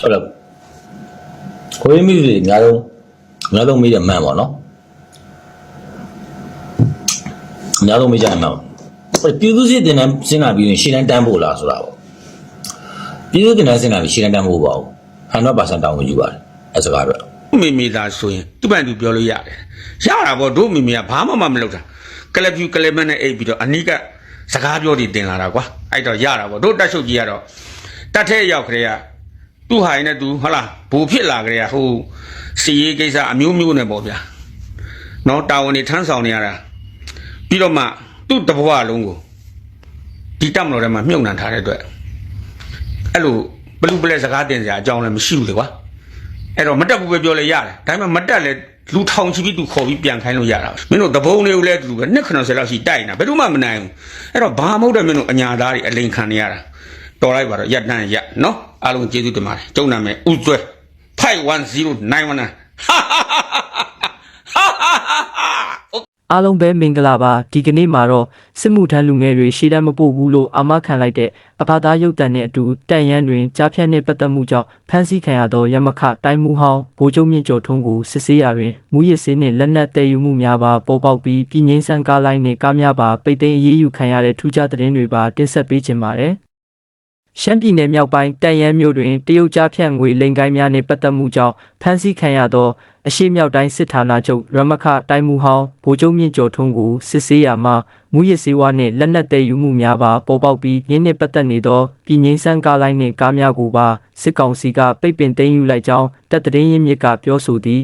ဟုတ်လားကိုရင်းမိတွေအများဆုံးအများဆုံးမိတယ်မှန်ပါနော်အများဆုံးမိကြတယ်မှန်ပါပြည်သူစစ်တင်တန်းစဉ်းစားပြီးရင်ရှင်းတန်းတန်းဖို့လားဆိုတာပေါ့ပြည်သူတင်တန်းစဉ်းစားပြီးရှင်းတန်းတန်းဖို့ပါဘူး100%တောင်းဝင်ယူပါတယ်အဲစကားတော့မိမိသားဆိုရင်သူ့ပန်သူပြောလို့ရတယ်ရတာပေါ့တို့မိမိကဘာမှမမလုပ်တာကလပ်ဖြူကလပ်မနဲ့အိပ်ပြီးတော့အနိကစကားပြောတည်တင်လာတာကွာအဲ့တော့ရတာပေါ့တို့တက်ရှုပ်ကြီးကတော့တက်ထဲရောက်ခရေက သူ့ဟာရင်နဲ့သူဟုတ်လားဘူဖြစ်လာခရေကဟိုစီရေးကိစ္စအမျိုးမျိုးနဲ့ပေါ့ဗျာနော်တာဝန်တွေထမ်းဆောင်နေရတာပြီးတော့မှသူ့တဘဝလုံးကိုဒီတက်မလို့ထဲမှာမြုပ်နှံထားတဲ့အတွက်အဲ့လိုဘလူးပလက်စကားတင်စရာအကြောင်းလည်းမရှိဘူးလေကွာအဲ့တော့မတက်ဘူးပဲပြောလဲရတယ်ဒါပေမဲ့မတက်လဲလူထောင်ချီပြီးသူခေါ်ပြီးပြန်ခိုင်းလို့ရတာမင်းတို့တဘုံတွေကိုလည်းတူပဲနှစ်ခဏဆယ်လောက်ရှိတိုက်နေတာဘယ်သူမှမနိုင်ဘူးအဲ့တော့ဘာမဟုတ်တဲ့မင်းတို့အညာသားတွေအလိန်ခံနေရတာ တော်လိုက်ပါတော့ရက်တန်းရက်နော်အားလုံးကျေးဇူးတင်ပါတယ်ကျုံနာမယ်ဥကျွဲ510919ဟာဟာဟာဟာအားလုံးပဲမင်္ဂလာပါဒီကနေ့မှာတော့စစ်မှုထမ်းလူငယ်တွေရှေ့တန်းမပို့ဘူးလို့အာမခံလိုက်တဲ့အဖသားရုပ်တံနဲ့အတူတန်ရန်တွင်ကြားဖြတ်နှင့်ပတ်သက်မှုကြောင့်ဖမ်းဆီးခံရသောရမခတိုင်းမှုဟောင်းဗိုလ်ချုပ်မြင့်ကျော်ထွန်းကိုစစ်ဆေးရာတွင်မူရစ်စင်းနှင့်လက်နက်တည်ယူမှုများပါပေါ်ပေါက်ပြီးပြည်ငိမ့်ဆန်ကားလိုင်းနှင့်ကားများပါပိတ်သိမ်းအရေးယူခံရတဲ့ထူးခြားသတင်းတွေပါတင်ဆက်ပေးခြင်းပါတယ် ရှမ်းပြည်နယ်မြောက်ပိုင်းတန်ရန်မြို့တွင်တရုတ်ကြားဖြန့်ငွေလိမ်ကိုင်းများနှင့်ပတ်သက်မှုကြောင့်ဖမ်းဆီးခံရသောအရှိမြောက်တိုင်းစစ်ဌာနချုပ်ရမခတိုင်းမှုဟောင်းဗိုလ်ချုပ်မြင့်ကျော်ထွန်းကိုစစ်ဆေးရမှမူရစ်စေဝါနှင့်လက်နက်တည်ယူမှုများပါပေါ်ပေါက်ပြီးရင်းနှင့်ပတ်သက်နေသောပြည်ငိမ့်ဆန်းကားလိုင်းနှင့်ကားများကိုပါစစ်ကောင်စီကပိတ်ပင်သိမ်းယူလိုက်ကြောင်းတပ်တရင်ရင်းမြစ်ကပြောဆိုသည်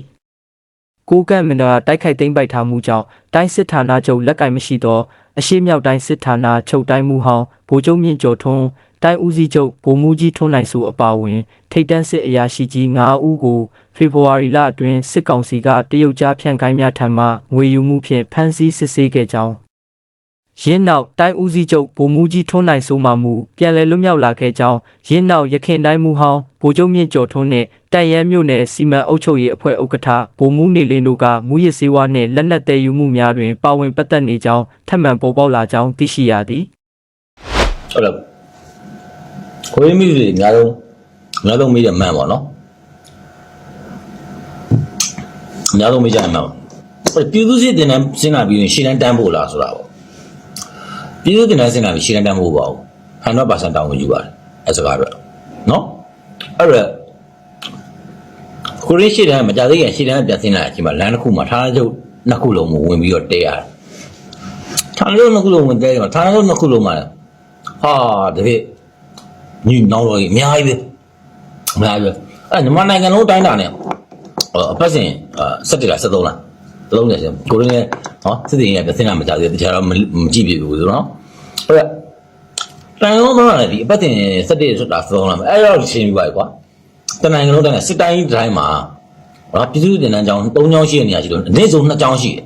ကိုကန့်မင်ဒရာတိုက်ခိုက်သိမ်းပိုက်ထားမှုကြောင့်တိုင်းစစ်ဌာနချုပ်လက်ကင်မရှိသောအရှိမြောက်တိုင်းစစ်ဌာနချုပ်တိုင်းမှုဟောင်းဗိုလ်ချုပ်မြင့်ကျော်ထွန်း တိုင်းဦးစီးချုပ်ဗိုလ်မှူးကြီးထွန်းနိုင်စုအပါအဝင် ထိပ်တန်းစစ်အရာရှိကြီး9ဦးကိုဖေဖော်ဝါရီလအတွင်းစစ်ကောင်စီကတရုတ်ကြားဖြန့်ခိုင်းများထံမှငွေယူမှုဖြင့်ဖမ်းဆီးစစ်ဆေးခဲ့ကြောင်းရင်းနောက်တိုင်းဦးစီးချုပ်ဗိုလ်မှူးကြီးထွန်းနိုင်ဆိုမှမူပြန်လည်လွတ်မြောက်လာခဲ့ကြောင်းရင်းနောက်ရခင်တိုင်းမူဟောင်းဗိုလ်ချုပ်မြင့်ကျော်ထွန်းနှင့်တန်ရန်မြို့နယ်စီမံအုပ်ချုပ်ရေးအဖွဲ့ဥက္ကဋ္ဌဗိုလ်မှူးနေလင်းတို့ကမူရစ်စေဝါနှင့်လက်နက်တည်ယူမှုများတွင်ပါဝင်ပတ်သက်နေကြောင်းထပ်မံပေါ်ပေါက်လာကြောင်းသိရှိရသည်ဟုတ်လားကို ရင်းမိတွေအများဆုံးအများဆုံးမိတယ်မှန်ပါနော်အများဆုံးမိကြတယ်မှန်ပါပြည်သူစစ်တင်တန်းစဉ်းစားပြီးရင်ရှင်းတန်းတန်းဖို့လားဆိုတာပေါ့ပြည်သူတင်တန်းစဉ်းစားပြီးရှင်းတန်းတန်းဖို့ပါဘူး100%တောင်းဝင်ယူပါတယ်အဲစကားတော့နော်အဲ့တော့ကိုရင်းရှင်းတန်းမကြသေးခင်ရှင်းတန်းပြန်ဆင်းလာတဲ့အချိန်မှာလမ်းတစ်ခုမှာထားချုပ်နှစ်ခုလုံးကိုဝင်ပြီးတော့တဲရတယ်ထားချုပ်နှစ်ခုလုံးဝင်တဲတယ်မှာထားချုပ်နှစ်ခုလုံးမှာဟာတပ ည့်ညီနောင်တော်ကြီးအများကြီးပဲအများကြီးပဲအဲ့မြန်မာနိုင်ငံလုံးတိုင်းတာနဲ့အပတ်စဉ်17လား73လားတလုံးနဲ့ရှင်ကိုရင်းနဲ့ဟောစစ်တင်ရပြန်ဆင်းလာမကြသေးဘူးတခြားတော့မကြည့်ပြဘူးဆိုတော့အဲ့ဒါတန်လုံးတော့လည်းဒီအပတ်တင်17ဆိုတာ73လားအဲ့တော့ရှင်းပြပါကွာတနိုင်ငံလုံးတိုင်းစစ်တိုင်းတိုင်းမှာဟောပြည်သူ့တင်တန်းကျောင်း3ကျောင်းရှိတဲ့နေရာရှိလို့အနည်းဆုံး2ကျောင်းရှိတယ်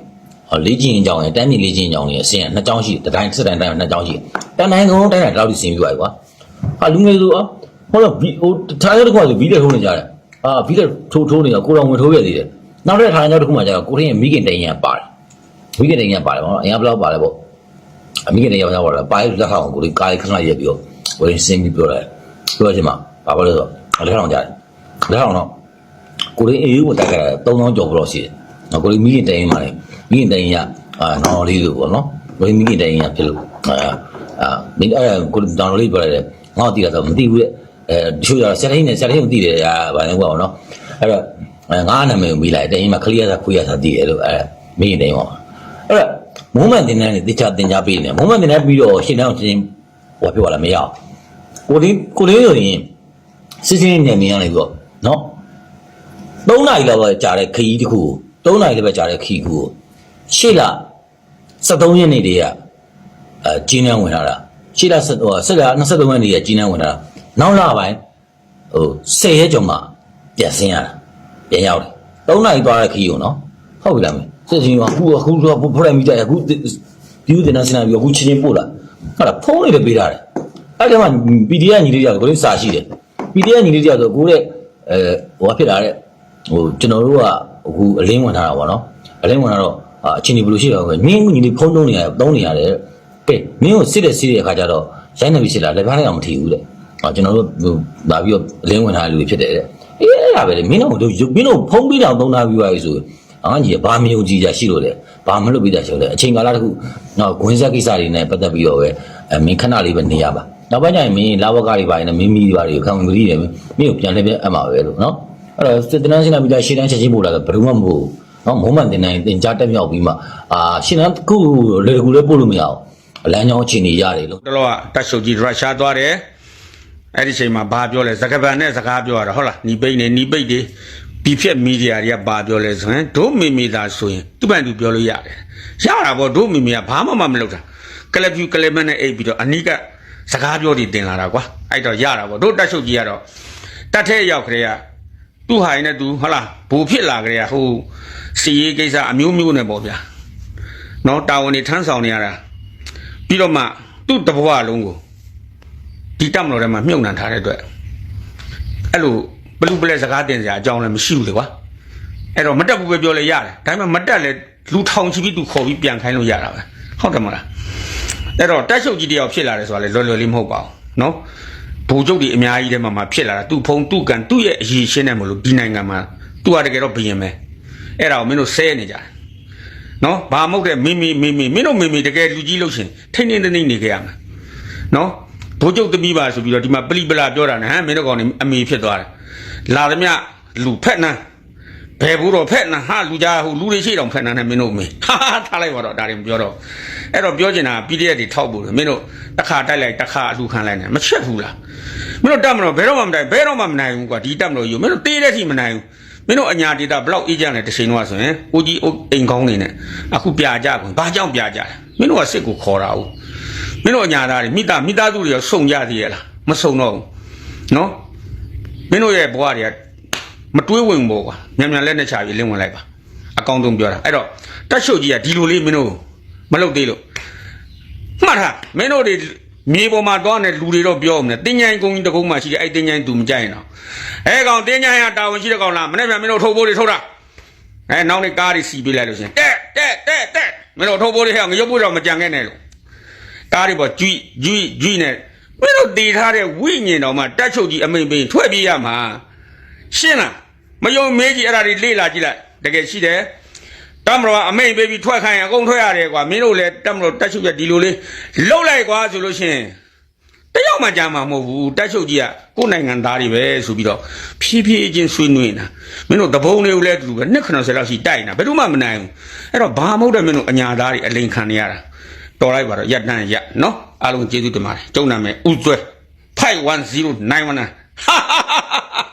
ဟောလေးကျင်းကျောင်းရယ်တန်းမြင့်လေးကျင်းကျောင်းရယ်အစင်2ကျောင်းရှိတယ်တိုင်းစစ်တိုင်းတိုင်း2ကျောင်းရှိတယ်တန်နိုင်ငံလုံးတိုင်းတာဒီလောက်ထိရှင်းပြပါကွာ ဟာလူငယ်ဆိုอ่ะဟောတော့ဘီဟိုထားရတဲ့ကွာဆိုဘီလက်ထိုးနေကြတယ်အာဘီလက်ထိုးထိုးနေတော့ကိုတော်ဝင်ထိုးရသေးတယ်နောက်တဲ့ထားရတဲ့တစ်ခုမှကျတော့ကိုထင်းရဲ့မိခင်တိုင်ရပါတယ်မိခင်တိုင်ရပါတယ်ဗောနော်အရင်ဘယ်လောက်ပါတယ်ဗောအမိခင်တိုင်ရရောက်ပါတယ်ပါရလက်ထောင်ကိုဒီကားခဏရက်ပြီးတော့ဝင်စင်းပြီးပြောတယ်ပြောချင်မှာဘာလို့လဲဆိုတော့လက်ထောင်ကြတယ်လက်ထောင်တော့ကိုရင်းအေးကိုတက်ခဲ့တာ3000ကျော်ပြီးတော့ရှိတယ်နော်ကိုရင်းမိခင်တိုင်ရမှာလေမိခင်တိုင်ရအာနော်လေးလို့ဗောနော်ကိုရင်းမိခင်တိုင်ရဖြစ်လို့အာအာမင်းအဲ့ကိုဒေါန်လေးပြောရတယ် ငါ့ကိုတည်တာဆိုမသိဘူးတဲ့အဲတချို့ကျတော့ဆက်တိုင်းနဲ့ဆက်တိုင်းကိုတည်တယ်အာဗာလဲကွာနော်အဲ့တော့အဲငါနာမည်ကိုမိလိုက်တယ်အိမ်မှာခလီယာသာခွေးရသာတည်တယ်လို့အဲမိရင်တိန်ဟောအဲ့တော့မုံမှန်တင်တဲ့တခြားတင်ကြပေးနေမုံမှန်တင်တဲ့ပြီးတော့ရှင်းအောင်ရှင်းဟောပြောလာမရအောင်ကိုလေးကိုလေးဆိုရင်စစ်စစ်နေနေရနေတော့နော်၃နာရီလောက်ပဲကြာတဲ့ခရီးတစ်ခုကို၃နာရီလည်းပဲကြာတဲ့ခရီးကိုရှေ့လာ73ရက်နေ့တည်းကအဲကျင်းနှန်းဝင်လာတာ ရှေ့လာဆက်ဟိုဆက်လာ23ရက်နေ့ကကျင်းနှန်းဝင်လာတာနောက်လာပိုင်းဟို10ရက်ကျော်မှပြန်ဆင်းရတာပြန်ရောက်တယ်၃နာရီသွားတဲ့ခရီးကိုနော်ဟုတ်ပြီလားမင်းစစ်ချင်းကအခုအခုဆိုဖော်ရမိကြအခုဒီဦးတင်နေစင်ပြီးအခုချင်းချင်းပို့လာဟာဖုန်းလေးပဲပေးတာတယ်အဲ့ဒီမှာ PDF ညီလေးကြောက်ကိုလေးစာရှိတယ် PDF ညီလေးကြောက်ဆိုကိုတဲ့အဲဟိုဖြစ်လာတဲ့ဟိုကျွန်တော်တို့ကအခုအလင်းဝင်ထားတာပေါ့နော်အလင်းဝင်ထားတော့အချင်းဒီဘယ်လိုရှိတော့လဲနင်းညီလေးဖုန်းသုံးနေရတယ်သုံးနေရတယ် ကဲမင်းကိုစစ်တဲ့စစ်တဲ့အခါကျတော့ရိုင်းနေပြီစစ်လာလက်ဖားလိုက်အောင်မထီဘူးတဲ့အော်ကျွန်တော်တို့ဟိုလာပြီးတော့အလင်းဝင်ထားတဲ့လူတွေဖြစ်တယ်တဲ့အေးအဲ့ဒါပဲလေမင်းတို့တို့မင်းတို့ဖုံးပြီးတော့သုံးထားပြီးသွားပြီဆိုအောင်ကြီးကဘာမယုံကြည်ကြရှိလို့လဲဘာမလုပ်ပြီးသားရှိလို့လဲအချိန်ကာလတစ်ခုတော့ဂွင်းဆက်ကိစ္စတွေနဲ့ပတ်သက်ပြီးတော့ပဲအဲမင်းခဏလေးပဲနေရပါနောက်ပိုင်းကျရင်မင်းလာဝကတွေပါရင်မင်းမီတွေပါတွေခံဝင်ပြီးတယ်မင်းကိုပြန်လဲပြန်အမှာပဲလို့နော်အဲ့တော့စစ်တနန်းစင်လာပြီးသားရှင်းတန်းချက်ချင်းပို့လာတော့ဘယ်သူမှမပို့နော်မုံမှန်တင်နိုင်တင်ကြတက်မြောက်ပြီးမှအာရှင်းတန်းတစ်ခုလေတကူလေးပို့လို့မရအောင်အ လန်းချောင်းအခြေအနေရတယ်လို့တလောကတက်ရှုပ်ကြီးရုရှားသွားတယ်အဲ့ဒီချိန်မှာဘာပြောလဲစကားပန်နဲ့စကားပြောရတာဟုတ်လားညီပိတ်နေညီပိတ်တွေပြီးဖြက်မီဒီယာတွေကဘာပြောလဲဆိုရင်ဒို့မိမိသာဆိုရင်သူ့ပန်သူပြောလို့ရတယ်ရတာပေါ့ဒို့မိမိကဘာမှမမလုပ်တာကလပ်ဖြူကလပ်မနဲ့အိပ်ပြီးတော့အနိကစကားပြောတည်တင်လာတာကွာအဲ့တော့ရတာပေါ့ဒို့တက်ရှုပ်ကြီးကတော့တက်ထဲရောက်ခရေကသူ့ဟာရင်နဲ့သူဟုတ်လားဘူဖြစ်လာကြရဟိုစီရေးကိစ္စအမျိုးမျိုးနဲ့ပေါ့ဗျာနော်တာဝန်တွေထမ်းဆောင်နေရတာ ပြီးတော့မှသူ့တဘဝလုံးကိုဒီတက်မလို့ထဲမှာမြုပ်နှံထားတဲ့အတွက်အဲ့လိုဘလူးပလက်စကားတင်စရာအကြောင်းလည်းမရှိဘူးလေကွာအဲ့တော့မတက်ဘူးပဲပြောလဲရတယ်ဒါပေမဲ့မတက်လဲလူထောင်ချီပြီးသူခေါ်ပြီးပြန်ခိုင်းလို့ရတာပဲဟုတ်တယ်မလားအဲ့တော့တက်ရှုပ်ကြီးတယောက်ဖြစ်လာတယ်ဆိုတာလေလွယ်လွယ်လေးမဟုတ်ပါဘူးနော်ဘူကျုပ်ဒီအများကြီးထဲမှာမှဖြစ်လာတာသူ့ဖုံသူ့ကန်သူ့ရဲ့အရေးရှင်းတယ်မလို့ဒီနိုင်ငံမှာသူကတကယ်တော့ဘယင်ပဲအဲ့ဒါကိုမင်းတို့ဆဲနေကြတယ် နော်ဘာမဟုတ်တဲ့မိမိမိမိမင်းတို့မိမိတကယ်လူကြီးလို့ရှရင်ထိန်းထိန်းသိမ်းသိမ်းနေကြရမှာနော်ဘိုးကျုပ်သမီးပါဆိုပြီးတော့ဒီမှာပလိပလာပြောတာနဲ့ဟမ်မင်းတို့ကောင်နေအမေဖြစ်သွားတယ်လာသမျှလူဖက်နှမ်းဘယ်ဘူးတော့ဖက်နှမ်းဟာလူကြားဟိုလူတွေရှိတောင်ဖက်နှမ်းနဲ့မင်းတို့အမေဟာဟာထားလိုက်ပါတော့ဒါတွေမပြောတော့အဲ့တော့ပြောချင်တာ PDF တွေထောက်ဖို့လေမင်းတို့တစ်ခါတိုက်လိုက်တစ်ခါအလူခံလိုက်နေမချက်ဘူးလားမင်းတို့တတ်မလို့ဘယ်တော့မှမတိုက်ဘယ်တော့မှမနိုင်ဘူးကွာဒီတတ်မလို့ယူမင်းတို့တေးတဲ့ထိမနိုင်ဘူး မင်းတို့အညာဒေတာဘလောက်အေးကြလဲတစ်ချိန်တော့ဆိုရင်ဦးကြီးအိမ်ကောင်းနေနဲ့အခုပြကြကုန်ဘာကြောင့်ပြကြလဲမင်းတို့ကစစ်ကိုခေါ်တာဦးမင်းတို့အညာသားတွေမိသားမိသားစုတွေရောစုံကြသေးရဲ့လားမစုံတော့ဘူးနော်မင်းတို့ရဲ့ဘဝတွေကမတွေးဝင်ဘောကွာမြန်မြန်လက်နဲ့ချပြီးလင်းဝင်လိုက်ပါအကောင်းဆုံးပြောတာအဲ့တော့တက်ရှုပ်ကြီးကဒီလိုလေးမင်းတို့မလုပ်သေးလို့မှတ်ထားမင်းတို့တွေ မြေပေါ်မှာသွားနေလူတွေတော့ပြောမလဲတင်းញိုင်းကုန်းကြီးတကုန်းမှရှိတယ်အဲ့တင်းញိုင်းသူမကြိုက်ရင်တော့အဲကောင်တင်းညာရတာဝန်ရှိတဲ့ကောင်လားမနေ့ကမင်းတို့ထုတ်ဖို့တွေထုတ်တာအဲနောက်နေ့ကားတွေစီပေးလိုက်လို့ရှင်တက်တက်တက်တက်မင်းတို့ထုတ်ဖို့တွေဟဲ့ငရုပ်ဖို့တော့မကြံခဲ့နဲ့လို့ကားတွေပေါ်ကျွိကျွိကျွိနဲ့မင်းတို့တည်ထားတဲ့ဝိညာဉ်တော်မှာတက်ချုပ်ကြီးအမိန်ပေးထွက်ပြေးရမှာရှင်းလားမယုံမေးကြည့်အဲ့ဒါတွေလေ့လာကြည့်လိုက်တကယ်ရှိတယ် တမတော်ကအမိန်ပေးပြီးထွက်ခိုင်းရင်အကုန်ထွက်ရတယ်ကွာမင်းတို့လည်းတမတော်တက်ချုပ်ပြဒီလိုလေးလှုပ်လိုက်ကွာဆိုလို့ရှရင်တယောက်မှကြာမှာမဟုတ်ဘူးတက်ချုပ်ကြီးကကိုယ်နိုင်ငံသားတွေပဲဆိုပြီးတော့ဖြည်းဖြည်းချင်းဆွေးနွေးနေတာမင်းတို့တဘုံတွေကိုလည်းအတူတူပဲနှစ်90လောက်ရှိတိုက်နေတာဘယ်သူမှမနိုင်ဘူးအဲ့တော့ဘာမဟုတ်တဲ့မင်းတို့အညာသားတွေအလိန်ခံနေရတာတော်လိုက်ပါတော့ရက်တန်းရက်နော်အားလုံးကျေးဇူးတင်ပါတယ်ကျုံနာမယ်ဥကျွဲ510919ဟာဟာဟာဟာ